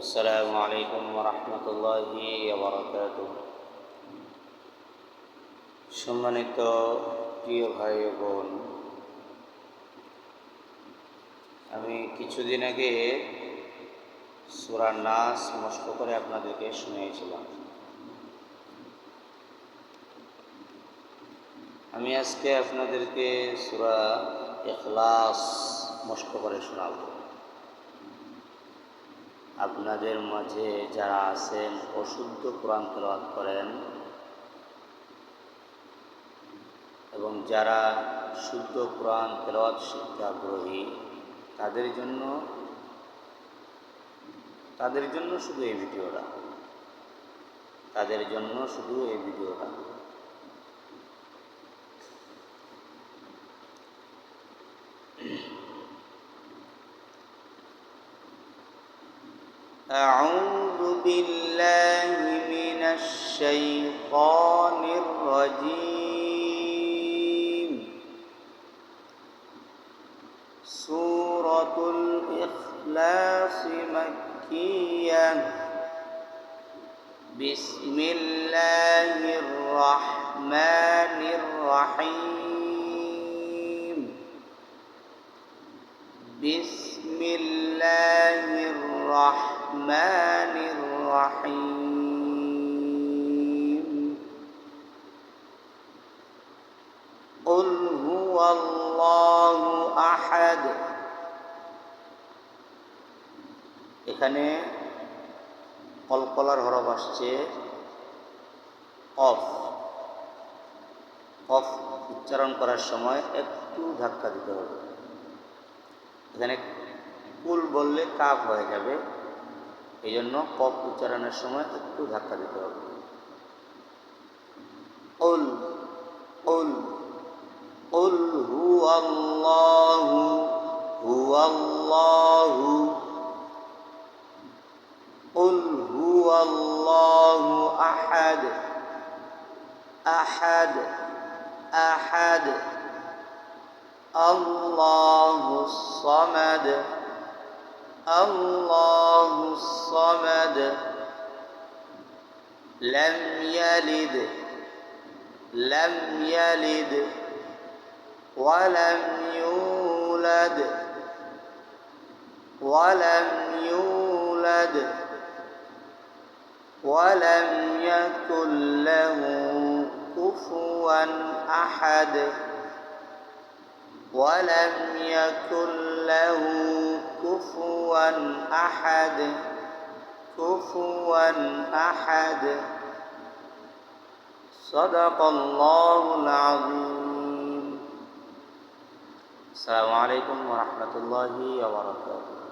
السلام عليكم ورحمة الله وبركاته সম্মানিত প্রিয় ভাই ও বোন আমি কিছুদিন আগে সুরা নাস মস্ক করে আপনাদেরকে শুনিয়েছিলাম আমি আজকে আপনাদেরকে সুরা এখলাস মস্ক করে শোনাব আপনাদের মাঝে যারা আছেন, অশুদ্ধ কোরআন তেলাওয়াত করেন এবং যারা শুদ্ধ কোরআন তেলাওয়াত শিক্ষা আগ্রহী, তাদের জন্য তাদের জন্য শুধু এই ভিডিওটা। তাদের জন্য শুধু এই ভিডিওটা। أعوذ بالله من الشيطان الرجيم. سورة الإخلاص مكية. بسم الله الرحمن الرحيم. بسم الله الرحمن الرحيم قل هو الله أحد এখানে কলকলার হরফ আসছে অফ অফ উচ্চারণ করার সময় একটু ধাক্কা দিতে হবে এখানে কুল বললে কাপ হয়ে যাবে এই জন্য কফ উচ্চারণের সময় একটু ধাক্কা দিতে হবে উল উল উল হু আল্লাহু হু আল্লাহু قل هو الله أحد أحد أحد الله الصمد الله الصمد لم يلد لم يلد ولم يولد ولم يولد ولم يكن له كفوا أحد ولم يكن له كفوا أحد كفوا أحد صدق الله العظيم السلام عليكم ورحمة الله وبركاته